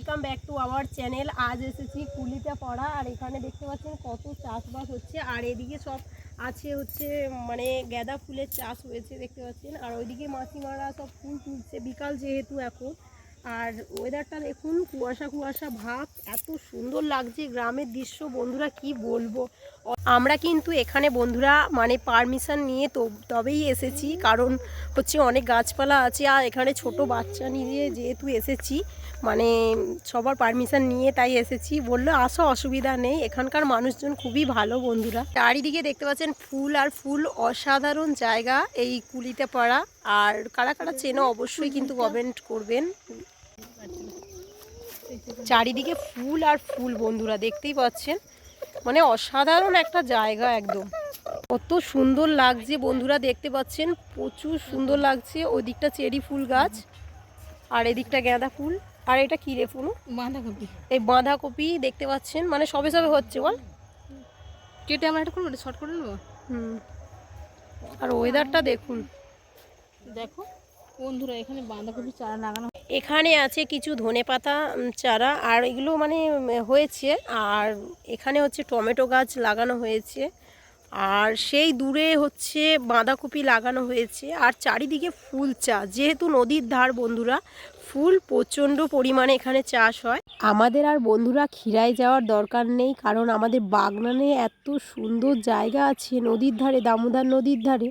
Welcome back to our channel আজ এসেছি কুলিতে পড়া, আর এখানে দেখতে পাচ্ছেন কত চাষবাস হচ্ছে। আর এদিকে সব আছে হচ্ছে মানে গাঁদা ফুলের চাষ হয়েছে দেখতে পাচ্ছেন। আর ওইদিকে মাসিমারা সব ফুল তুলছে, বিকাল যেহেতু এখন। আর ওয়েদারটা দেখুন, কুয়াশা কুয়াশা, ভাব, এত সুন্দর লাগছে গ্রামের দৃশ্য। বন্ধুরা, কি বলব? আমরা কিন্তু এখানে, বন্ধুরা মানে পারমিশন নিয়ে তো তবেই এসেছি। কারণ হচ্ছে অনেক গাছপালা আছে, আর এখানে ছোট বাচ্চা নিয়ে যেহেতু এসেছি মানে সবার পারমিশন নিয়ে তাই এসেছি। বলল আসো অসুবিধা নেই, এখানকার মানুষজন খুবই ভালো, বন্ধুরা। চারিদিকে দেখতে পাচ্ছেন ফুল, আর ফুল অসাধারণ জায়গা এই কুলিতে পাড়া। আর কারা কারা চেনো অবশ্যই কিন্তু কমেন্ট করবেন। চারিদিকে ফুল আর ফুল বন্ধুরা দেখতেই পাচ্ছেন? মানে অসাধারণ একটা জায়গা একদম। কত সুন্দর লাগছে বন্ধুরা দেখতে পাচ্ছেন? প্রচুর সুন্দর লাগছে। ওই দিকটা চেরি ফুল গাছ আর এদিকটা গাঁদা ফুল। আর এটা কি রে ফুল? বাঁধাকপি। এই বাঁধাকপি দেখতে পাচ্ছেন? মানে সবে সবে হচ্ছে বল। কেটে আমরা একটা করব শর্ট করে নেব হুম। আর ওয়েদারটা দেখুন। দেখো বন্ধুরা এখানে বাঁধাকপি চারা লাগানো এখানে আছে কিছু ধনেপাতা উম, চারা আর এগুলো মানে হয়েছে। আর এখানে হচ্ছে টমেটো গাছ লাগানো হয়েছে। আর সেই দূরে হচ্ছে বাঁধাকপি লাগানো হয়েছে। আর চারিদিকে ফুল চাষ। যেহেতু নদীর ধার বন্ধুরা ফুল প্রচণ্ড পরিমাণে এখানে চাষ হয়। আমাদের আর বন্ধুরা খিরায় যাওয়ার দরকার নেই কারণ আমাদের বাগনানে এত সুন্দর জায়গা আছে নদীর ধারে দামোদর নদীর ধারে।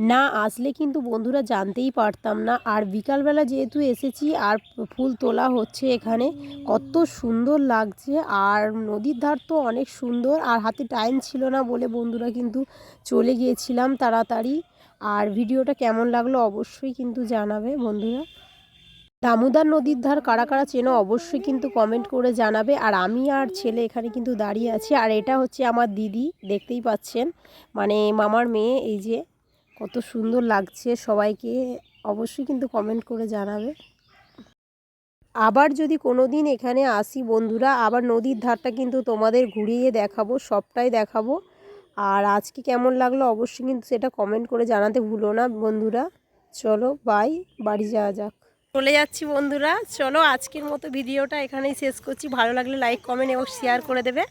না আসলে কিন্তু বন্ধুরা জানতেই পারতাম না। আর বিকালবেলা যেহেতু এসেছি আর ফুল তোলা হচ্ছে এখানে, কত সুন্দর লাগছে। আর নদীর ধার তো অনেক সুন্দর আর হাতে টাইম ছিল না বলে বন্ধুরা কিন্তু চলে গিয়েছিলাম তাড়াতাড়ি। আর ভিডিওটা কেমন লাগল অবশ্যই কিন্তু জানাবে বন্ধুরা। দামোদর নদীর ধার কারা কারা চেনো অবশ্যই কিন্তু কমেন্ট করে জানাবে। আর আমি আর ছেলে এখানে কিন্তু দাঁড়িয়ে আছি। আর এটা হচ্ছে আমার দিদি, দেখতেই পাচ্ছেন। মানে মামার মেয়ে, এই যে কত সুন্দর লাগছে সবাইকে অবশ্যই কিন্তু কমেন্ট করে জানাবে। আবার যদি কোনো দিন এখানে আসি বন্ধুরা, আবার নদীর ধারটা কিন্তু তোমাদের ঘুরিয়ে দেখাবো, সবটাই দেখাবো। আর আজকে কেমন লাগল অবশ্যই কিন্তু সেটা কমেন্ট করে জানাতে ভুলো না বন্ধুরা। চলো বাই বাড়ি যাওয়া যাক। চলে যাচ্ছি বন্ধুরা, চলো আজকের মতো ভিডিওটা এখানেই শেষ করছি। ভালো লাগলে লাইক কমেন্ট এবং শেয়ার করে দেবে।